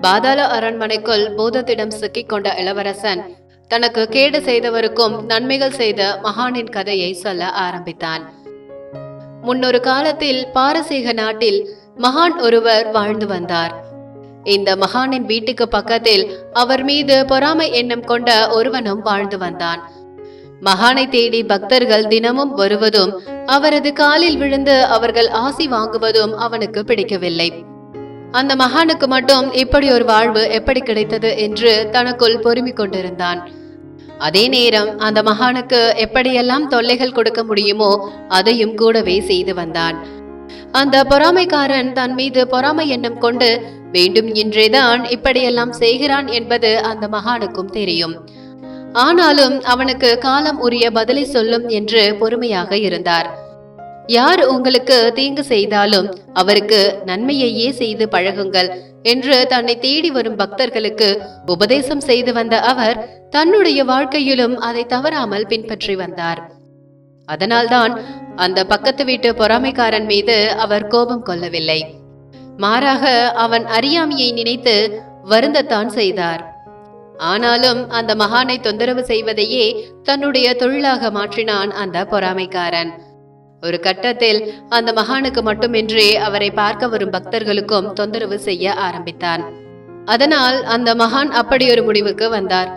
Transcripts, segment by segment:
பாதாள அரண்மனைக்குள் பூதத்திடம் சிக்கிக் கொண்ட இளவரசன் தனக்கு கேடு செய்தவருக்கும் நன்மைகள் செய்த மகானின் கதையை சொல்ல ஆரம்பித்தான். முன்னொரு காலத்தில் பாரசீக நாட்டில் மகான் ஒருவர் வாழ்ந்து வந்தார். இந்த மகானின் வீட்டுக்கு பக்கத்தில் அவர் மீது பொறாமை எண்ணம் கொண்ட ஒருவனும் வாழ்ந்து வந்தான். மகானை தேடி பக்தர்கள் தினமும் வருவதும் அவரது காலில் விழுந்து அவர்கள் ஆசி வாங்குவதும் அவனுக்கு பிடிக்கவில்லை. அந்த மகானுக்கு மட்டும் இப்படி ஒரு வாழ்வு எப்படி கிடைத்தது என்று தனக்குள் பொறுமை கொண்டிருந்தான். அதே நேரம் அந்த மகானுக்கு எப்படியெல்லாம் தொல்லைகள் கொடுக்க முடியுமோ அதையும் கூடவே செய்து வந்தான். அந்த பொறாமைக்காரன் தன் மீது பொறாமை எண்ணம் கொண்டு வேண்டும் என்றேதான் இப்படியெல்லாம் செய்கிறான் என்பது அந்த மகானுக்கும் தெரியும். ஆனாலும் அவனுக்கு காலம் உரிய பதிலை சொல்லும் என்று பொறுமையாக இருந்தார். யார் உங்களுக்கு தீங்கு செய்தாலும் அவருக்கு நன்மையையே செய்து பழகுங்கள் என்று தன்னை தேடி வரும் பக்தர்களுக்கு உபதேசம் செய்து வந்த அவர் தன்னுடைய வாழ்க்கையிலும் அதை தவறாமல் பின்பற்றி வந்தார். அதனால்தான் அந்த பக்கத்து வீட்டு பொறாமைக்காரன் மீது அவர் கோபம் கொள்ளவில்லை. மாறாக அவன் அறியாமையை நினைத்து வருந்தத்தான் செய்தார். ஆனாலும் அந்த மகானை தொந்தரவு செய்வதையே தன்னுடைய தொழிலாக மாற்றினான் அந்த பொறாமைக்காரன். ஒரு கட்டத்தில் அந்த மகானுக்கு மட்டுமின்றி அவரை பார்க்க வரும் பக்தர்களுக்கும் தொந்தரவு செய்ய ஆரம்பித்தான். அதனால் அந்த மகான் அப்படி ஒரு முடிவுக்கு வந்தார்.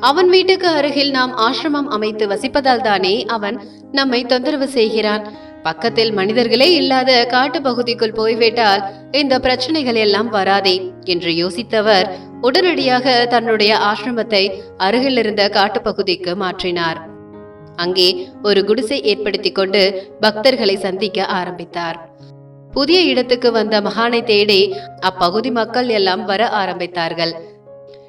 அவன் வீட்டுக்கு அருகில் நாம் ஆசிரமம் அமைத்து வசிப்பதால் தானே அவன் நம்மை தொந்தரவு செய்கிறான். பக்கத்தில் மனிதர்களே இல்லாத காட்டு பகுதிக்குள் போய்விட்டால் இந்த பிரச்சனைகள் எல்லாம் வராதே என்று யோசித்தவர் உடனடியாக தன்னுடைய ஆசிரமத்தை அருகில் இருந்த காட்டுப்பகுதிக்கு மாற்றினார். அங்கே ஒரு குடிசை ஏற்படுத்தி கொண்டு பக்தர்களை சந்திக்க ஆரம்பித்தார். புதிய இடத்துக்கு வந்த மகானை தேடி அப்பகுதி மக்கள் எல்லாம் வர ஆரம்பித்தார்கள்.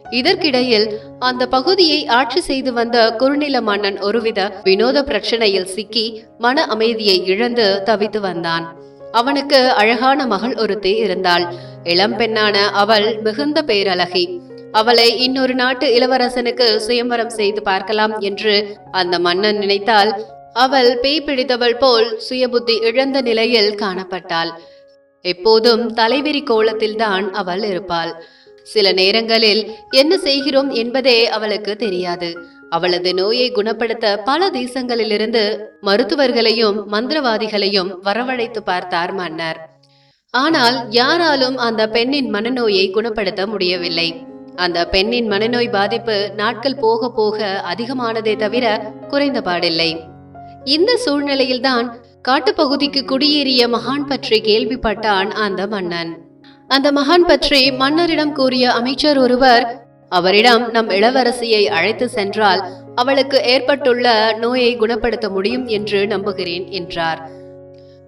இதற்கிடையில் அந்த பகுதியை ஆட்சி செய்து வந்த குறுநில மன்னன் ஒருவித வினோத பிரச்சனையில் சிக்கி மன அமைதியை இழந்து தவித்து வந்தான். அவனுக்கு அழகான மகள் ஒருத்தி இருந்தாள். இளம் பெண்ணான அவள் மிகுந்த பேரழகி. அவளை இன்னொரு நாட்டு இளவரசனுக்கு சுயம்பரம் செய்து பார்க்கலாம் என்று அந்த மன்னன் நினைத்தால் அவள் பேய் பிடித்தவள் போல் சுயபுத்தி இழந்த நிலையில் காணப்பட்டாள். எப்போதும் தலைவிரி கோலத்தில்தான் அவள் இருப்பாள். சில நேரங்களில் என்ன செய்கிறோம் என்பதே அவளுக்கு தெரியாது. அவளது நோயை குணப்படுத்த பல தேசங்களிலிருந்து மருத்துவர்களையும் மந்திரவாதிகளையும் வரவழைத்து பார்த்தார் மன்னர். ஆனால் யாராலும் அந்த பெண்ணின் மனநோயை குணப்படுத்த முடியவில்லை. அந்த பெண்ணின் மனநோய் பாதிப்பு நாட்கள் போக போக அதிகமானதே தவிர குறைந்த பாடில்லை. இந்த சூழ்நிலையில்தான் காட்டுப்பகுதிக்கு குடியேறிய மகான் பற்றி கேள்விப்பட்டான் அந்த மன்னன். அந்த மகான் பற்றி மன்னரிடம் கூறிய அமைச்சர் ஒருவர் அவரிடம் நம் இளவரசியை அழைத்து சென்றால் அவளுக்கு ஏற்பட்டுள்ள நோயை குணப்படுத்த முடியும் என்று நம்புகிறேன் என்றார்.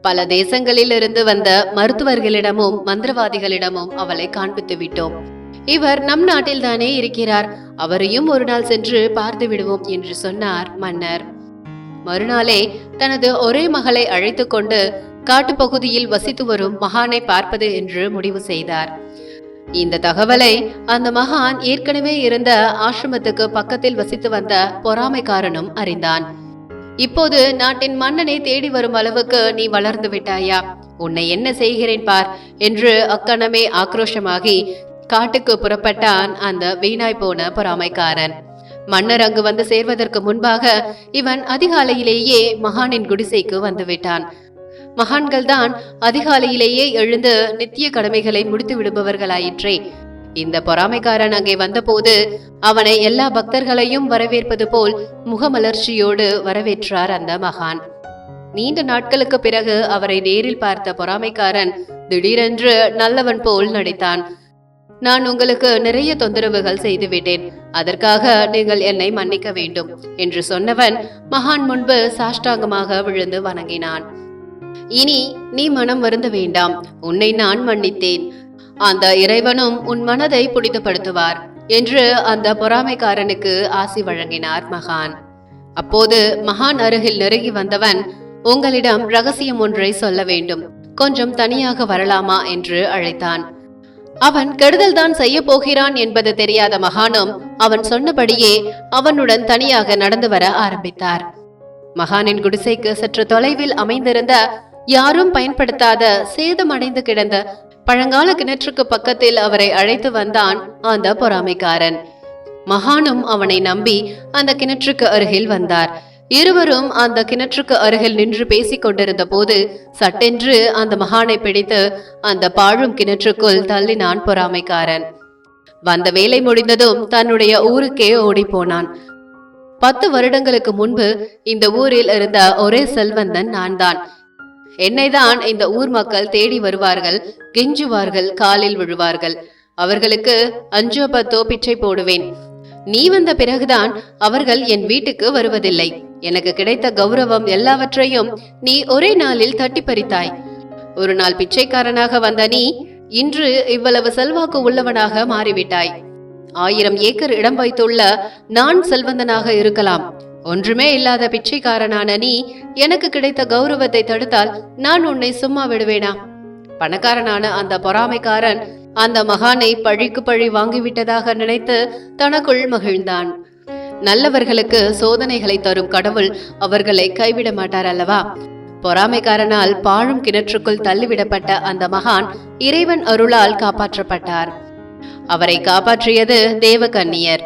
பல தேசங்களில் இருந்து வந்த மருத்துவர்களிடமும் மந்திரவாதிகளிடமும் அவளை காண்பித்து விட்டோம். இவர் நம் நாட்டில் தானே இருக்கிறார். அவரையும் ஒரு நாள் சென்று பார்த்து விடுவோம் என்று சொன்னார் மன்னர். மறுநாளே தனது ஒரே மகளை அழைத்து கொண்டு காட்டுப்பகுதியில் வசித்து வரும் மகானை பார்ப்பது என்று முடிவு செய்தார். இந்த தகவலை அந்த மகான் ஏற்கனவே இருந்த ஆசிரமத்துக்கு பக்கத்தில் வசித்து வந்த பொறாமைக்காரனும் அறிந்தான். இப்போது நாட்டின் மன்னனை தேடி வரும் அளவுக்கு நீ வளர்ந்து விட்டாயா? உன்னை என்ன செய்கிறேன் பார்? என்று அக்கணமே ஆக்ரோஷமாகி காட்டுக்கு புறப்பட்டான் அந்த வீணாய் போன பொறாமைக்காரன். மன்னர் அங்கு வந்து சேர்வதற்கு முன்பாக இவன் அதிகாலையிலேயே மகானின் குடிசைக்கு வந்துவிட்டான். மகான்கள் தான் அதிகாலையிலேயே எழுந்து நித்திய கடமைகளை முடித்து விடுபவர்களாயிற்றே. இந்த பொறாமைக்காரன் அங்கே வந்தபோது அவனை எல்லா பக்தர்களையும் வரவேற்பது போல் முகமலர்ச்சியோடு வரவேற்றார் அந்த மகான். நீண்ட நாட்களுக்கு பிறகு அவரை நேரில் பார்த்த பொறாமைக்காரன் திடீரென்று நல்லவன் போல் நடித்தான். நான் உங்களுக்கு நிறைய தொந்தரவுகள் செய்துவிட்டேன். அதற்காக நீங்கள் என்னை மன்னிக்க வேண்டும் என்று சொன்னவன் மகான் முன்பு சாஷ்டாங்கமாக விழுந்து வணங்கினான். இனி நீ மனம் வருந்த வேண்டாம். உன்னை நான் மன்னித்தேன். அந்த இறைவனும் உன் மனதை புனிதப்படுத்துவார் என்று அந்த பொறாமைக்காரனுக்கு ஆசி வழங்கினார் மகான். அப்போது மகான் அருகில் நெருங்கி வந்தவன் உங்களிடம் ரகசியம் ஒன்றை சொல்ல வேண்டும். கொஞ்சம் தனியாக வரலாமா? என்று அழைத்தான். அவன் கெடுதல் தான் செய்ய போகிறான் என்பது தெரியாத மகானும் அவன் சொன்னபடியே அவனுடன் தனியாக நடந்து வர ஆரம்பித்தார். மகானின் குடிசைக்கு சற்று தொலைவில் அமைந்திருந்த யாரும் பயன்படுத்தாத சேதமடைந்து கிடந்த பழங்கால கிணற்றுக்கு பக்கத்தில் அவரை அழைத்து வந்தான் அந்த பொறாமைக்காரன். மகானும் அவனை நம்பி அந்த கிணற்றுக்கு அருகில் வந்தார். இருவரும் அந்த கிணற்றுக்கு அருகில் நின்று பேசிக் கொண்டிருந்த போது சட்டென்று அந்த மகானை பிடித்து அந்த பாழும் கிணற்றுக்குள் தள்ளினான் பொறாமைக்காரன். வந்த வேலை முடிந்ததும் தன்னுடைய ஊருக்கே ஓடிப்போனான். பத்து வருடங்களுக்கு முன்பு இந்த ஊரில் இருந்த ஒரே செல்வந்தன் நான் தான் என்னைதான் இந்த ஊர் மக்கள் தேடி வருவார்கள் கெஞ்சுவார்கள் காலில் விழுவார்கள். அவர்களுக்கு அஞ்சோ பத்தோ பிச்சை போடுவேன். நீ வந்த பிறகுதான் அவர்கள் என் வீட்டுக்கு வருவதில்லை. எனக்கு கிடைத்த கௌரவம் எல்லாவற்றையும் நீ ஒரே நாளில் தட்டி பறித்தாய் ஒரு நாள் பிச்சைக்காரனாக வந்த நீ இன்று இவ்வளவு செல்வாக்கு உள்ளவனாக மாறிவிட்டாய். ஆயிரம் ஏக்கர் இடம் வைத்துள்ள நான் செல்வந்தனாக இருக்கலாம். ஒன்றுமே இல்லாத பிச்சைக்காரனான நீ எனக்கு கிடைத்த கௌரவத்தை தடுத்தால் நான் உன்னை சும்மா விடுவேனா? பணக்காரனான அந்த பொறாமைக்காரன் அந்த மகானை பழிக்கு பழி வாங்கிவிட்டதாக நினைத்து தனக்குள் மகிழ்ந்தான். நல்லவர்களுக்கு சோதனைகளை தரும் கடவுள் அவர்களை கைவிட மாட்டார் அல்லவா? பொறாமைக்காரனால் பாழும் கிணற்றுக்குள் தள்ளிவிடப்பட்ட அந்த மகான் இறைவன் அருளால் காப்பாற்றப்பட்டார். அவரை காப்பாற்றியது தேவகன்னியர்.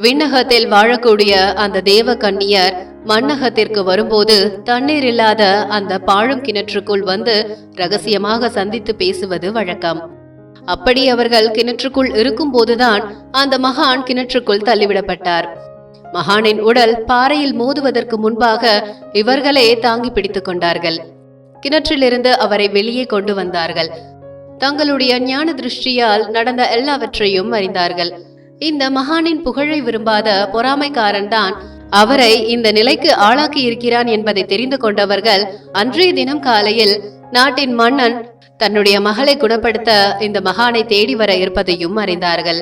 விண்ணகத்தில் வாழக்கூடிய அந்த தேவகன்னியர் மண்ணகத்திற்கு வரும்போது தண்ணீர் இல்லாத அந்த பாழும் கிணற்றுக்குள் வந்து ரகசியமாக சந்தித்து பேசுவது வழக்கம். அப்படி அவர்கள் கிணற்றுக்குள் இருக்கும்போதுதான் அந்த மகான் கிணற்றுக்குள் தள்ளிவிடப்பட்டார். மகானின் உடல் பாறையில் மோதுவதற்கு முன்பாக இவர்களே தாங்கி பிடித்துக் கொண்டார்கள். கிணற்றிலிருந்து அவரை வெளியே கொண்டு வந்தார்கள். தங்களுடைய ஞான திருஷ்டியால் நடந்த எல்லாவற்றையும் அறிந்தார்கள். இந்த மகானின் புகழை விரும்பாத பொறாமைக்காரன் தான் அவரை இந்த நிலைக்கு ஆளாக்கி இருக்கிறான் என்பதை தெரிந்து கொண்டவர்கள் அன்றைய தினம் காலையில் நாட்டின் மன்னன் தன்னுடைய மகளை குணப்படுத்த இந்த மகானை தேடி வர இருப்பதையும் அறிந்தார்கள்.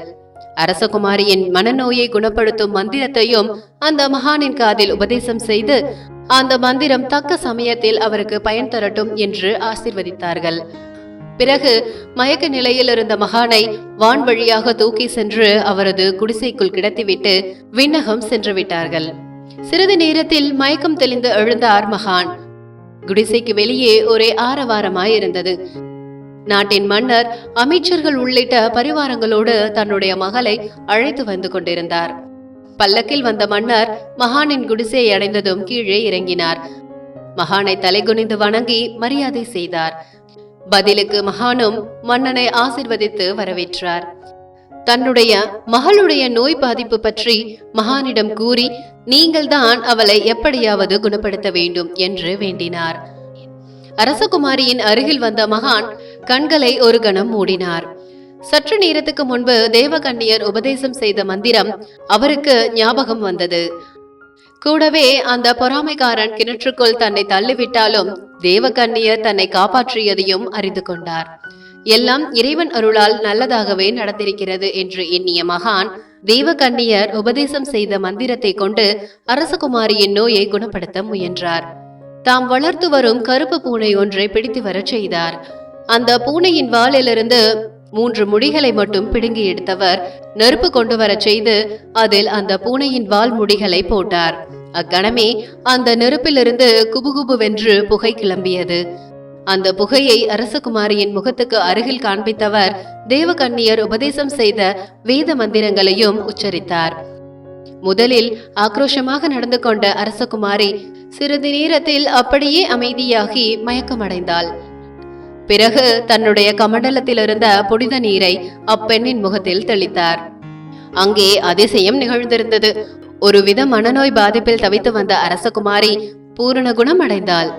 அரசகுமாரியின் மனநோயை குணப்படுத்தும் மந்திரத்தையும் அந்த மகானின் காதில் உபதேசம் செய்து அந்த மந்திரம் தக்க சமயத்தில் அவருக்கு பயன் தரட்டும் என்று ஆசிர்வதித்தார்கள். பிறகு மயக்க நிலையில் இருந்த மகானை வான் வழியாக தூக்கி சென்று அவரது குடிசைக்குள் கிடத்திவிட்டு விண்ணகம் சென்று விட்டார்கள். சிறிது நேரத்தில் மயக்கம் தெளிந்து எழுந்தார் மகான். குடிசைக்கு வெளியே ஒரே ஆரவாரமாய் இருந்தது நாட்டின் மன்னர் அமைச்சர்கள் உள்ளிட்ட பரிவாரங்களோடு தன்னுடைய மகளை அழைத்து வந்து கொண்டிருந்தார். பல்லக்கில் வந்த மன்னர் மகானின் குடிசையை அடைந்ததும் கீழே இறங்கினார். மகானை தலைகுனிந்து வணங்கி மரியாதை செய்தார். பதிலுக்கு மகானும் மன்னனை ஆசிர்வதித்து வரவேற்றார். தன்னுடைய மகளுடைய நோய் பாதிப்பு பற்றி மகானிடம் கூறி நீங்கள்தான் அவளை எப்படியாவது குணப்படுத்த வேண்டும் என்று வேண்டினார். அரசகுமாரியின் அருகில் வந்த மகான் கண்களை ஒரு கணம் மூடினார். சற்று நேரத்துக்கு முன்பு தேவகண்ணியர் உபதேசம் செய்த மந்திரம் அவருக்கு ஞாபகம் வந்தது. கூடவே அந்த பொறாமைக்காரன் கிணற்றுக்குள் தன்னை தள்ளிவிட்டாலும் தேவகண்ணியர் தன்னை காப்பாற்றியதையும் அறிந்து கொண்டார். எல்லாம் இறைவன் அருளால் நல்லதாகவே நடந்திருக்கிறது என்று எண்ணிய மகான் தேவகண்ணியர் உபதேசம் செய்த மந்திரத்தை கொண்டு அரசகுமாரியின் நோயை குணப்படுத்த முயன்றார். தாம் வளர்த்து வரும் கருப்பு பூனை ஒன்றை பிடித்து வரச் செய்தார். அந்த பூனையின் வாளிலிருந்து மூன்று முடிகளை மட்டும் பிடுங்கி எடுத்தவர் நெருப்பு கொண்டு வரச் செய்து அதில் அந்த பூனையின் வால் முடிகளை போட்டார். அக்கணமே அந்த நெருப்பிலிருந்து குபுகுபுவென்று புகை கிளம்பியது. அந்த புகையை அரசகுமாரியின் முகத்துக்கு அருகில் காண்பித்தவர் தேவகன்னியர் உபதேசம் செய்த வேத மந்திரங்களையும் உச்சரித்தார். முதலில் ஆக்ரோஷமாக நடந்து கொண்ட அரசகுமாரி சிறிது நேரத்தில் அப்படியே அமைதியாகி மயக்கமடைந்தாள். பிறகு தன்னுடைய கமண்டலத்தில் இருந்த புனித நீரை அப்பெண்ணின் முகத்தில் தெளித்தார். அங்கே அதிசயம் நிகழ்ந்திருந்தது. ஒருவித மனநோய் பாதிப்பில் தவித்து வந்த அரசகுமாரி பூரண குணம் அடைந்தாள்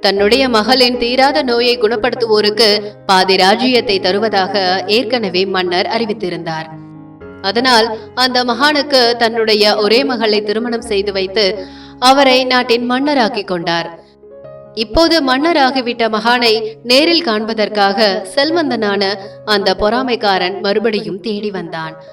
தன்னுடைய மகளின் தீராத நோயை குணப்படுத்துவோருக்கு பாதி ராஜ்யத்தை தருவதாக ஏற்கனவே மன்னர் அறிவித்திருந்தார். அதனால் அந்த மகானுக்கு தன்னுடைய ஒரே மகளை திருமணம் செய்து வைத்து அவரை நாட்டின் மன்னராக்கிக் கொண்டார். இப்போது மன்னராகிவிட்ட மகானை நேரில் காண்பதற்காக செல்வந்தனான அந்த பொறாமைக்காரன் மறுபடியும் தேடி வந்தான்.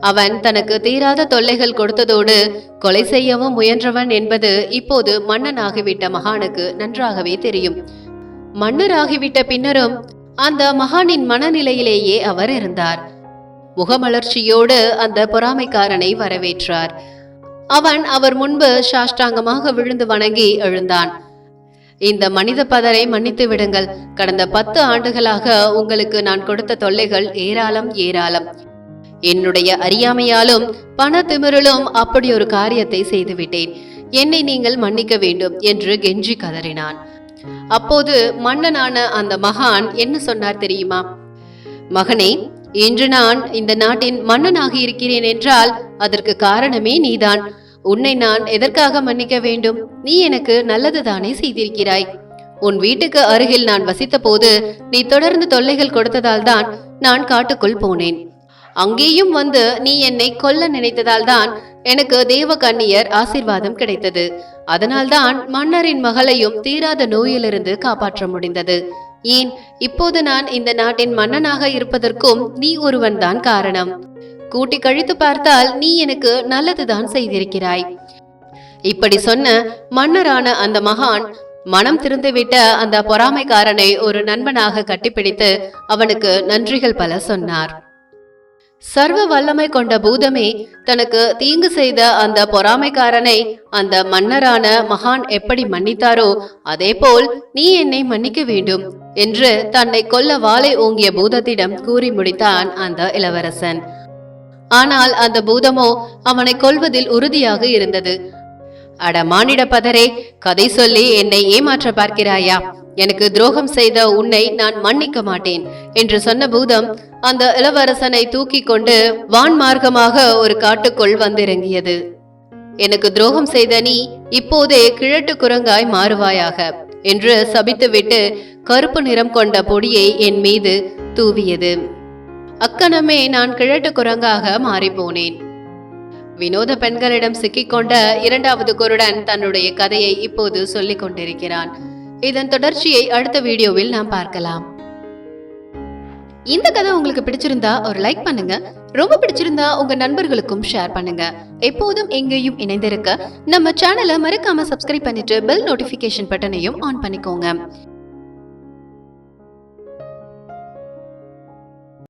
அவன் தனக்கு தீராத தொல்லைகள் கொடுத்ததோடு கொலை செய்யவும் முயன்றவன் என்பது இப்போது மன்னனாகிவிட்ட மகானுக்கு நன்றாகவே தெரியும். மன்னராகிவிட்ட பின்னரும் அந்த மகானின் மனநிலையிலேயே அவர் இருந்தார். முகமலர்ச்சியோடு அந்த பொறாமைக்காரனை வரவேற்றார். அவன் அவர் முன்பு சாஷ்டாங்கமாக விழுந்து வணங்கி எழுந்தான். இந்த மனித பதரை மன்னித்து விடுங்கள். கடந்த பத்து ஆண்டுகளாக உங்களுக்கு நான் கொடுத்த தொல்லைகள் ஏராளம் ஏராளம். என்னுடைய அறியாமையாலும் பண திமிரலும் அப்படி ஒரு காரியத்தை செய்துவிட்டேன். என்னை நீங்கள் மன்னிக்க வேண்டும் என்று கெஞ்சி கதறினான். அப்போது மன்னனான அந்த மகான் என்ன சொன்னார் தெரியுமா? மகனே இன்று நான் இந்த நாட்டின் மன்னனாக இருக்கிறேன் என்றால் அதற்கு காரணமே நீதான். உன்னை நான் எதற்காக மன்னிக்க வேண்டும்? நீ எனக்கு நல்லதுதானே செய்திருக்கிறாய். உன் வீட்டுக்கு அருகில் நான் வசித்த போது நீ தொடர்ந்து தொல்லைகள் கொடுத்ததால் தான் நான் காட்டுக்குள் போனேன். அங்கேயும் வந்து நீ என்னை கொல்ல நினைத்ததால் தான் எனக்கு தேவ கண்ணியர் ஆசிர்வாதம் கிடைத்தது. அதனால்தான் மன்னரின் மகளையும் தீராத நோயிலிருந்து காப்பாற்ற முடிந்தது. ஏன் இப்போது நான் இந்த நாட்டின் மன்னனாக இருப்பதற்கும் நீ ஒருவன்தான் காரணம். கூட்டி கழித்து பார்த்தால் நீ எனக்கு நல்லதுதான் செய்திருக்கிறாய். இப்படி சொன்ன மன்னரான அந்த மகான் மனம் திருந்துவிட்ட அந்த பொறாமைக்காரனை ஒரு நண்பனாக கட்டிப்பிடித்து அவனுக்கு நன்றிகள் பல சொன்னார். சர்வ வல்லமை கொண்ட பூதமே தனக்கு தீங்கு செய்த அந்த பொறாமைக்காரனை அந்த மன்னரான மகான் எப்படி மன்னித்தாரோ அதேபோல் நீ என்னை மன்னிக்க வேண்டும் என்று தன்னை கொல்ல வாளை ஓங்கிய பூதத்திடம் கூறி முடித்தான் அந்த இளவரசன். ஆனால் அந்த பூதமோ அவனை கொல்வதில் உறுதியாக இருந்தது. அட மானிட பதரே கதை சொல்லி என்னை ஏமாற்ற பார்க்கிறாயா? எனக்கு துரோகம் செய்த உன்னை நான் மன்னிக்க மாட்டேன் என்று சொன்ன பூதம் அந்த இளவரசனை தூக்கி கொண்டு வான் மார்க்கமாக ஒரு காட்டுக்குள் வந்திறங்கியது. எனக்கு துரோகம் செய்த நீ இப்போதே கிழட்டு குரங்காய் மாறுவாயாக என்று சபித்துவிட்டு கருப்பு நிறம் கொண்ட பொடியை என் மீது தூவியது. அக்கணமே நான் கிழட்டு குரங்காக மாறிப்போனேன். வினோத பெண்களிடம் சிக்கிக்கொண்ட இரண்டாவது குருடன் தன்னுடைய கதையை இப்போது சொல்லிக் கொண்டிருக்கிறான். இதன் தொடர்ச்சியை அடுத்த வீடியோவில் நாம் பார்க்கலாம். இந்த கதை உங்களுக்கு பிடிச்சிருந்தா ஒரு லைக் பண்ணுங்க. ரொம்ப பிடிச்சிருந்தா உங்க நண்பர்களுக்கும் ஷேர் பண்ணுங்க. எப்போதும் எங்கேயும் இணைந்திருக்க நம்ம சேனலை மறக்காம சப்ஸ்கிரைப் பண்ணிட்டு பெல் நோட்டிபிகேஷன் பட்டனையும் ஆன் பண்ணிக்கோங்க.